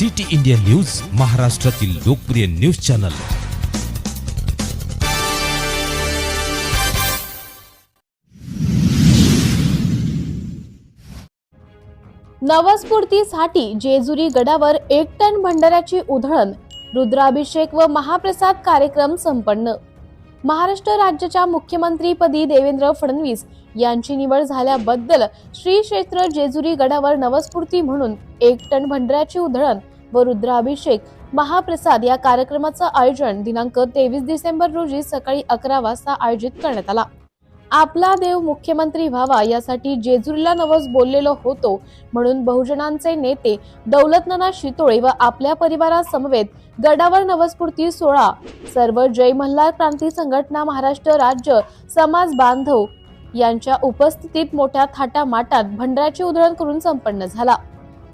City India news महाराष्ट्रातील लोकप्रिय news channel. नवस्फूर्तीसाठी Jejuri गडावर एक टन भंडाऱ्याची उधळण रुद्राभिषेक व महाप्रसाद कार्यक्रम संपन्न. महाराष्ट्र राज्याच्या मुख्यमंत्रीपदी देवेंद्र फडणवीस यांची निवड झाल्याबद्दल श्री क्षेत्र जेजुरी गडावर नवस्फूर्ती म्हणून एक टन भंडाऱ्याची उधळण व रुद्राभिषेक महाप्रसाद या कार्यक्रमाचं आयोजन दिनांक तेवीस डिसेंबर रोजी सकाळी अकरा वाजता आयोजित करण्यात आला. आपला देव मुख्यमंत्री व्हावा यासाठी जेजुरीला नवस बोललेलो होतो म्हणून बहुजनांचे नेते दौलतनाना शितोळे व आपल्या परिवारासमवेत गडावर नवस्फूर्ती सोहळा. सर्व जय मल्हार क्रांती संघटना महाराष्ट्र राज्य समाज बांधव यांच्या उपस्थितीत मोठ्या थाटामाटात भंडाराची उधळण करून संपन्न झाला.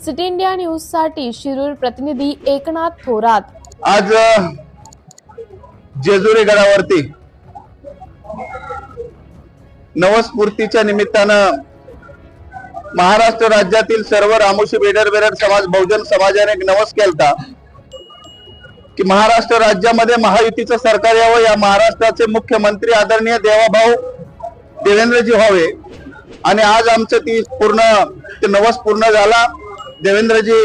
सिटी इंडिया न्यूजसाठी शिरूर प्रतिनिधी एकनाथ थोरात. आज जेजुरी गडावरती नवस्फूर्तीच्या निमित्तानं महाराष्ट्र राज्यातील सर्व रामोशी बेडर बेडर समाज बहुजन समाजाने एक नवस केलता की महाराष्ट्र राज्यामध्ये महायुतीचं सरकार यावं या महाराष्ट्राचे मुख्यमंत्री आदरणीय देवाभाऊ देवेंद्रजी व्हावे. आणि आज आमचं ती पूर्ण ते नवस पूर्ण झाला. देवेंद्रजी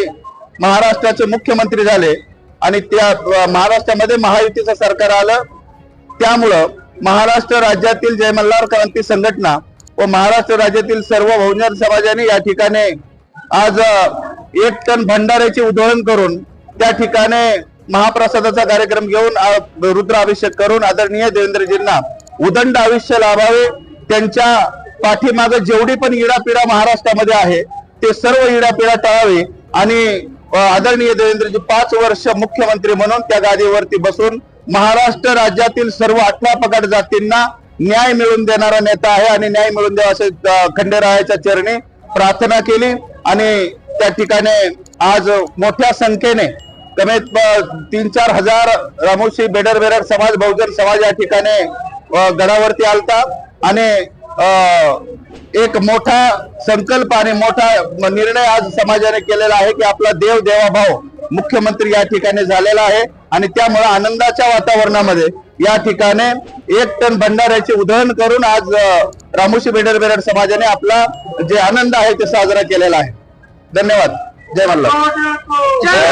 महाराष्ट्राचे मुख्यमंत्री झाले आणि त्या महाराष्ट्रामध्ये महायुतीचं सरकार आलं त्यामुळं महाराष्ट्र राज्यातील जय मल्हार क्रांती संघटना व महाराष्ट्र राज्यातील सर्व बहुजन समाजाने या ठिकाणी आज एक टन भंडाऱ्याची उधळण करून त्या ठिकाणी महाप्रसादाचा कार्यक्रम घेऊन रुद्राभिषेक करून आदरणीय देवेंद्रजींना उदंड आयुष्य लाभावे त्यांच्या पाठीमागे जेवढी पण इडापिडा महाराष्ट्रामध्ये आहे ते सर्व इडापिडा टाळावे आणि आदरणीय देवेंद्रजी पाच वर्ष मुख्यमंत्री म्हणून त्या गादीवरती बसून महाराष्ट्र राज्यातील सर्व आत्मापकड जातींना न्याय मिळवून देणारा नेता आहे आणि न्याय मिळवून द्यावा असे खंडेरायाच्या चरणी प्रार्थना केली आणि त्या ठिकाणी आज मोठ्या संख्येने कमीत तीन चार हजार रामोशी बेडर बेडर समाज बहुजन समाज या ठिकाणी गडावरती आलता आणि एक मोठा संकल्प आणि मोठा निर्णय आज समाजाने केलेला आहे की आपला देव देवाभाव मुख्यमंत्री या ठिकाणी झालेला आहे. आणि त्यामुळे आनंदाच्या वातावरणामध्ये या ठिकाणी एक टन भंडाऱ्याची उधळण करून आज रामोशी बेडर बेडर समाजाने आपला जे आनंद आहे ते साजरा केलेला आहे. धन्यवाद. जय मल्हार. जय